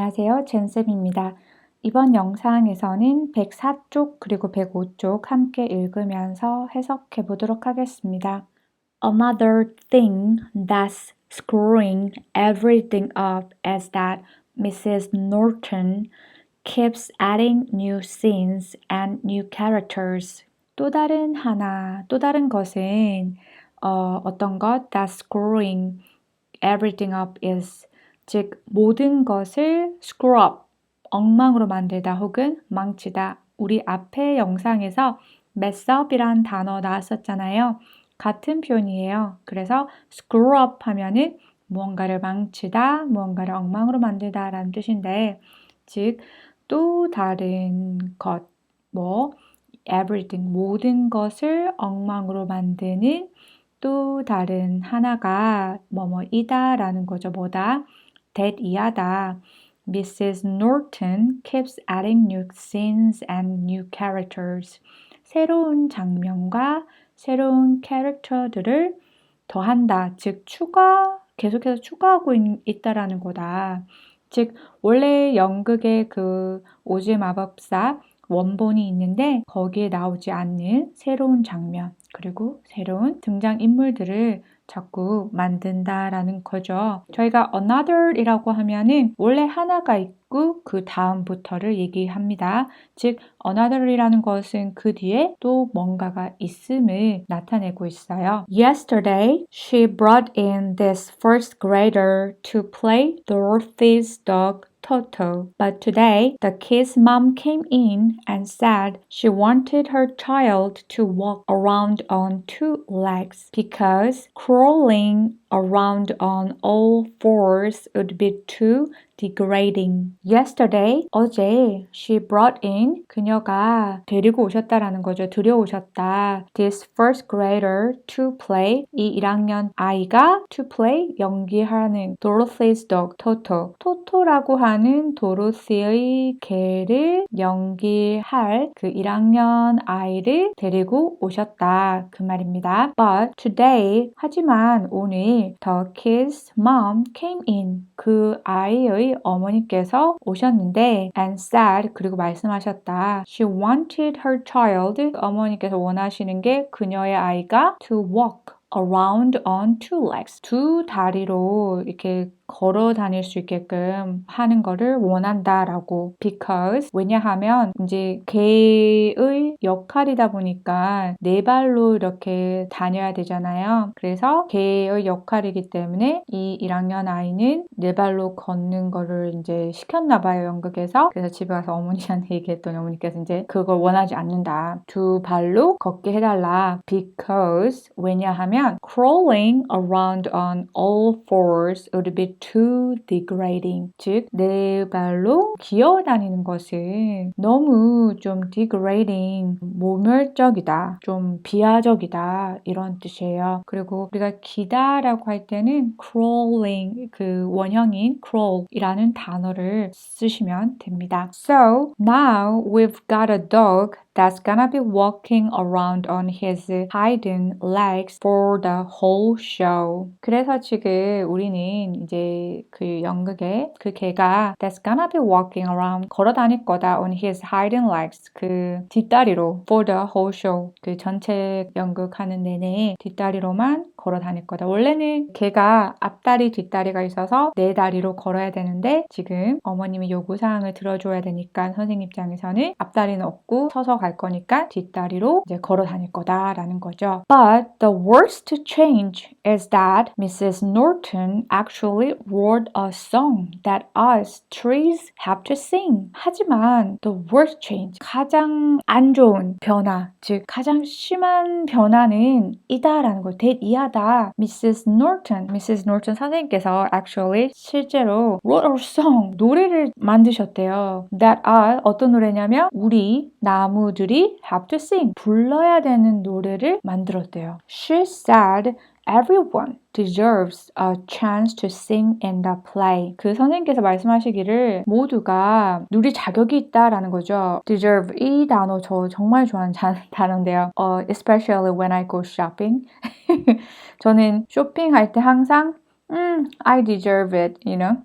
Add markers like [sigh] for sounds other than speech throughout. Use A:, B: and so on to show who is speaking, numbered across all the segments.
A: 안녕하세요. 젠쌤입니다. 이번 영상에서는 104쪽 그리고 105쪽 함께 읽으면서 해석해 보도록 하겠습니다. Another thing that's screwing everything up is that Mrs. Norton keeps adding new scenes and new characters. 또 다른 하나, 또 다른 것은 어, 어떤 것 that's screwing everything up is 즉 모든 것을 screw up 엉망으로 만들다 혹은 망치다. 우리 앞에 영상에서 mess up이란 단어 나왔었잖아요. 같은 표현이에요. 그래서 screw up 하면은 무언가를 망치다, 무언가를 엉망으로 만들다 라는 뜻인데, 즉, 또 다른 것, 뭐, everything, 모든 것을 엉망으로 만드는 또 다른 하나가 뭐뭐이다 라는 거죠. 뭐다? That이하다. Mrs. Norton keeps adding new scenes and new characters. 새로운 장면과 새로운 캐릭터들을 더한다. 즉, 추가, 계속해서 추가하고 있, 다라는 거다. 즉, 원래 연극의 그 오즈 마법사 원본이 있는데 거기에 나오지 않는 새로운 장면, 그리고 새로운 등장 인물들을 자꾸 만든다라는 거죠. 저희가 another이라고 하면은 원래 하나가 있고 그 다음부터를 얘기합니다. 즉 another이라는 것은 그 뒤에 또 뭔가가 있음을 나타내고 있어요. Yesterday, she brought in this first grader to play Dorothy's dog Toto. But today, the kid's mom came in and said she wanted her child to walk around on two legs because crawling around on all fours would be too degrading. Yesterday, 어제, she brought in, 그녀가 데리고 오셨다라는 거죠. 들여오셨다. This first grader to play, 이 1학년 아이가 to play, 연기하는 Dorothy's dog, Toto. 토토라고 하는 도로시의 개를 연기할 그 1학년 아이를 데리고 오셨다. 그 말입니다. But today, 하지만 오늘 the kid's mom came in. 그 아이의 어머니께서 오셨는데 and said 그리고 말씀하셨다. She wanted her child 어머니께서 원하시는 게 그녀의 아이가 to walk around on two legs. 두 다리로 이렇게 걸어 다닐 수 있게끔 하는 거를 원한다라고. Because 왜냐하면 이제 개의 역할이다 보니까 네 발로 이렇게 다녀야 되잖아요. 그래서 개의 역할이기 때문에 이 1학년 아이는 네 발로 걷는 거를 이제 시켰나 봐요 연극에서. 그래서 집에 가서 어머니한테 [laughs] 얘기했더니 어머니께서 이제 그걸 원하지 않는다. 두 발로 걷게 해달라. Because 왜냐하면 crawling around on all fours would be too degrading. 즉, 네 발로 기어 다니는 것은 너무 좀 degrading, 모멸적이다, 좀 비하적이다, 이런 뜻이에요. 그리고 우리가 기다라고 할 때는 crawling, 그 원형인 crawl이라는 단어를 쓰시면 됩니다. So, now we've got a dog that's gonna be walking around on his hind legs for the whole show. 그래서 지금 우리는 이제 그 연극에 그 개가 that's gonna be walking around 걸어 다닐 거다 on his hind legs 그 뒷다리로 for the whole show 그 전체 연극하는 내내 뒷다리로만 걸어 다닐 거다. 원래는 개가 앞다리 뒷다리가 있어서 네 다리로 걸어야 되는데 지금 어머님이 요구 사항을 들어줘야 되니까 선생님 입장에서는 앞다리는 없고 서서 갈 거니까 뒷다리로 이제 걸어 다닐 거다라는 거죠. But the worst change is that Mrs. Norton actually wrote a song that us trees have to sing. 하지만 the worst change 가장 안 좋은 변화 즉 가장 심한 변화는 이다라는 걸 that 이하다. Mrs. Norton, Mrs. Norton 선생님께서 actually 실제로 wrote a song 노래를 만드셨대요. That are 어떤 노래냐면 우리 나무들이 have to sing 불러야 되는 노래를 만들었대요. She said Everyone deserves a chance to sing in the play. 그 선생님께서 말씀하시기를 모두가 누릴 자격이 있다라는 거죠. deserve 이 단어 저 정말 좋아하는 단어인데요. Uh, especially when I go shopping. 저는 쇼핑할 때 항상 음, I deserve it, you know?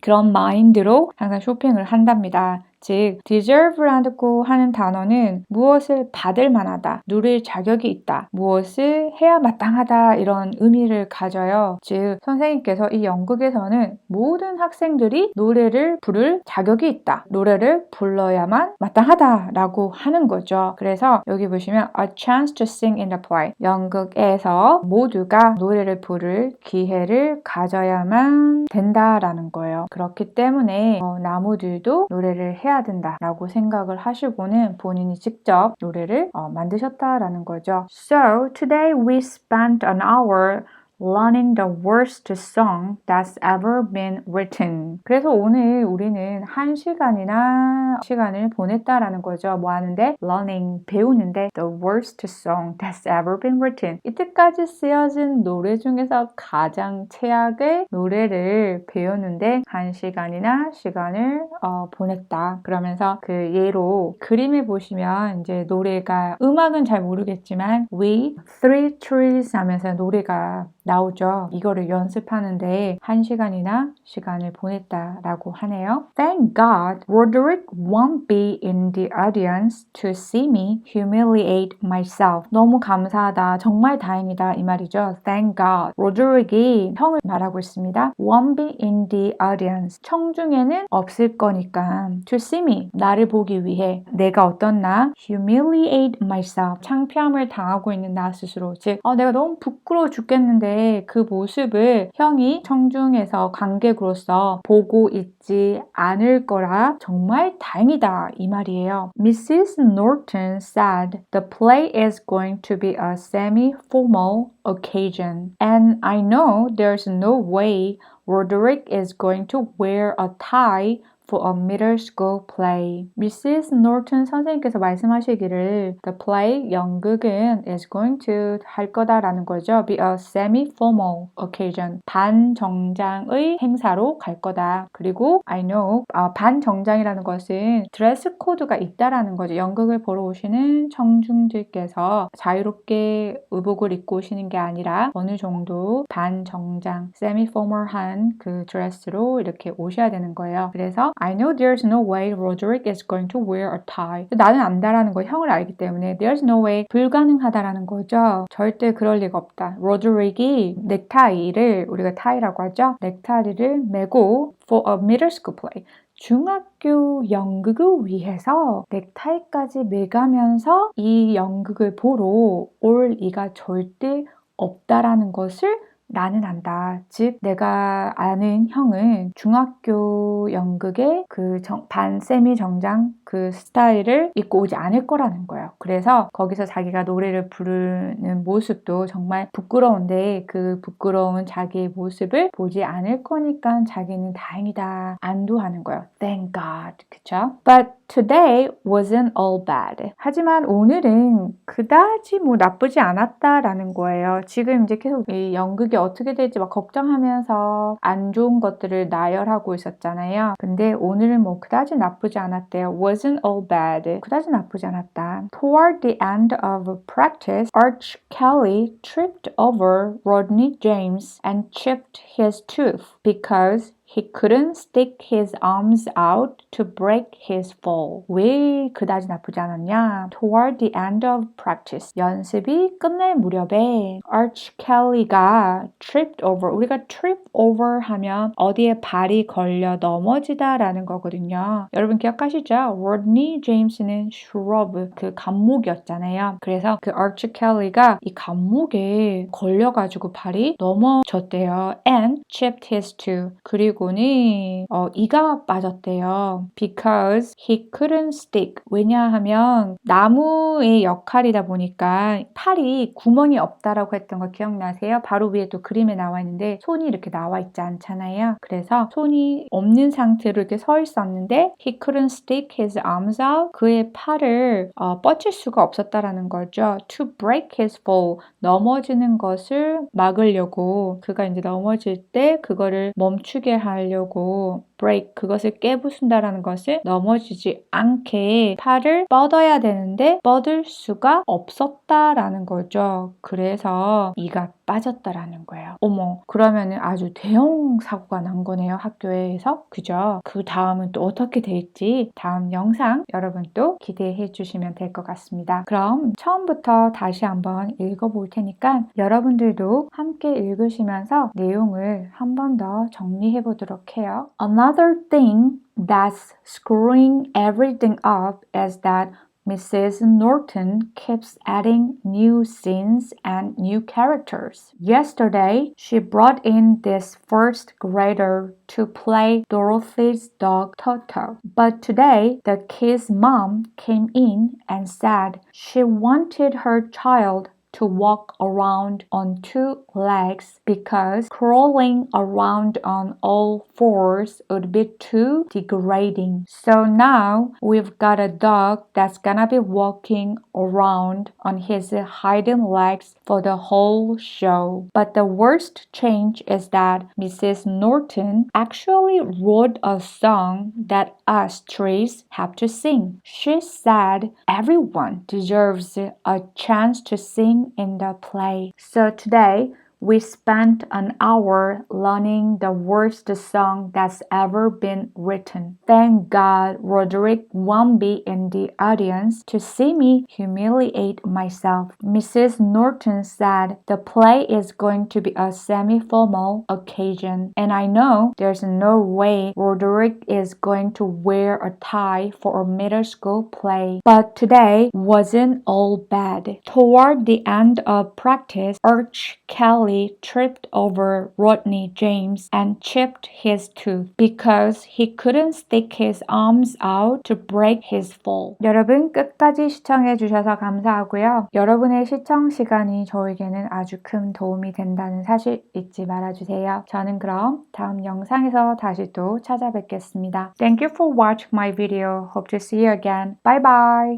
A: 그런 마인드로 항상 쇼핑을 한답니다. 즉, deserve라고 하는 단어는 무엇을 받을 만하다, 누릴 자격이 있다, 무엇을 해야 마땅하다 이런 의미를 가져요. 즉, 선생님께서 이 연극에서는 모든 학생들이 노래를 부를 자격이 있다, 노래를 불러야만 마땅하다라고 하는 거죠. 그래서 여기 보시면 a chance to sing in the play. 연극에서 모두가 노래를 부를 기회를 가져야만 된다라는 거예요. 그렇기 때문에 어, 나무들도 노래를 해야 된다라고 생각을 하시고는 본인이 직접 노래를 어, 만드셨다라는 거죠. So today we spent an hour learning the worst song that's ever been written. 그래서 오늘 우리는 한 시간이나 시간을 보냈다라는 거죠. 뭐 하는데? learning, 배우는데 the worst song that's ever been written. 이때까지 쓰여진 노래 중에서 가장 최악의 노래를 배우는데 한 시간이나 시간을 어, 보냈다. 그러면서 그 예로 그림을 보시면 이제 노래가 음악은 잘 모르겠지만 we three trees 하면서 노래가 나오죠. 이거를 연습하는데 한 시간이나 시간을 보냈다라고 하네요. Thank God, Roderick won't be in the audience to see me humiliate myself. 너무 감사하다. 정말 다행이다. 이 말이죠. Thank God. Roderick이 형을 말하고 있습니다. Won't be in the audience. 청중에는 없을 거니까 to see me. 나를 보기 위해 내가 어떤 나 humiliate myself. 창피함을 당하고 있는 나 스스로. 즉, 어, 내가 너무 부끄러워 죽겠는데 그 모습을 형이 청중에서 관객으로서 보고 있지 않을 거라 정말 다행이다 이 말이에요. Mrs. Norton said the play is going to be a semi-formal occasion and I know there's no way Roderick is going to wear a tie for a middle school play. Mrs. Norton 선생님께서 말씀하시기를 the play 연극은 is going to 할 거다라는 거죠. be a semi-formal occasion. 반정장의 행사로 갈 거다. 그리고 I know 아, 반정장이라는 것은 드레스 코드가 있다라는 거죠. 연극을 보러 오시는 청중들께서 자유롭게 의복을 입고 오시는 게 아니라 어느 정도 반정장, semi-formal한 그 드레스로 이렇게 오셔야 되는 거예요. 그래서 I know there's no way Roderick is going to wear a tie. 나는 안다라는 거 형을 알기 때문에 there's no way 불가능하다라는 거죠. 절대 그럴 리가 없다. 로드릭이 넥타이를 우리가 타이라고 하죠. 넥타이를 메고 for a middle school play. 중학교 연극을 위해서 넥타이까지 매가면서 이 연극을 보러 올 이가 절대 없다라는 것을 나는 안다. 즉, 내가 아는 형은 중학교 연극의 그 반 세미 정장 그 스타일을 입고 오지 않을 거라는 거예요. 그래서 거기서 자기가 노래를 부르는 모습도 정말 부끄러운데 그 부끄러운 자기의 모습을 보지 않을 거니까 자기는 다행이다. 안도하는 거예요. Thank God. 그쵸? But today wasn't all bad. 하지만 오늘은 그다지 뭐 나쁘지 않았다라는 거예요. 지금 이제 계속 이 연극이 어떻게 될지 막 걱정하면서 안 좋은 것들을 나열하고 있었잖아요. 근데 오늘은 뭐 그다지 나쁘지 않았대요. wasn't all bad. 그다지 나쁘지 않았다. Toward the end of practice, Arch Kelly tripped over Rodney James and chipped his tooth because He couldn't stick his arms out to break his fall. 왜 그다지 나쁘지 않았냐? Toward the end of practice. 연습이 끝날 무렵에 Arch Kelly가 tripped over. 우리가 trip over 하면 어디에 발이 걸려 넘어지다라는 거거든요. 여러분 기억하시죠? Rodney James는 shrub, 그 감목이었잖아요. 그래서 그 Arch Kelly가 이 감목에 걸려가지고 발이 넘어졌대요. And chipped his tooth. 그리고 그리고는 어, 이가 빠졌대요. Because he couldn't stick. 왜냐하면 나무의 역할이다 보니까 팔이 구멍이 없다라고 했던 거 기억나세요? 바로 위에 또 그림에 나와 있는데 손이 이렇게 나와 있지 않잖아요. 그래서 손이 없는 상태로 이렇게 서 있었는데 he couldn't stick his arms out. 그의 팔을 어, 뻗칠 수가 없었다라는 거죠. To break his fall. 넘어지는 것을 막으려고 그가 이제 넘어질 때 그거를 멈추게 하 하려고 break 그것을 깨부순다라는 것을 넘어지지 않게 팔을 뻗어야 되는데 뻗을 수가 없었다라는 거죠. 그래서 이가 빠졌다라는 거예요. 어머, 그러면은 아주 대형 사고가 난 거네요, 학교에서. 그죠? 그 다음은 또 어떻게 될지 다음 영상 여러분 또 기대해 주시면 될 것 같습니다. 그럼 처음부터 다시 한번 읽어 볼 테니까 여러분들도 함께 읽으시면서 내용을 한 번 더 정리해 보도록 해요. Another thing that's screwing everything up is that Mrs. Norton keeps adding new scenes and new characters. Yesterday, she brought in this first grader to play Dorothy's dog Toto. But today, the kid's mom came in and said she wanted her child to walk around on two legs because crawling around on all fours would be too degrading. So now we've got a dog that's gonna be walking around on his hind legs for the whole show. But the worst change is that Mrs. Norton actually wrote a song that us trees have to sing. She said everyone deserves a chance to sing in the play. So today, we spent an hour learning the worst song that's ever been written. Thank God Roderick won't be in the audience to see me humiliate myself. Mrs. Norton said the play is going to be a semi formal occasion, and I know there's no way Roderick is going to wear a tie for a middle school play. But today wasn't all bad. Toward the end of practice, Arch Kelly tripped over Rodney James and chipped his tooth because he couldn't stick his arms out to break his fall. 여러분 끝까지 시청해 주셔서 감사하고요. 여러분의 시청 시간이 저에게는 아주 큰 도움이 된다는 사실 잊지 말아 주세요. 저는 그럼 다음 영상에서 다시 또 찾아뵙겠습니다. Thank you for watching my video. Hope to see you again. Bye bye.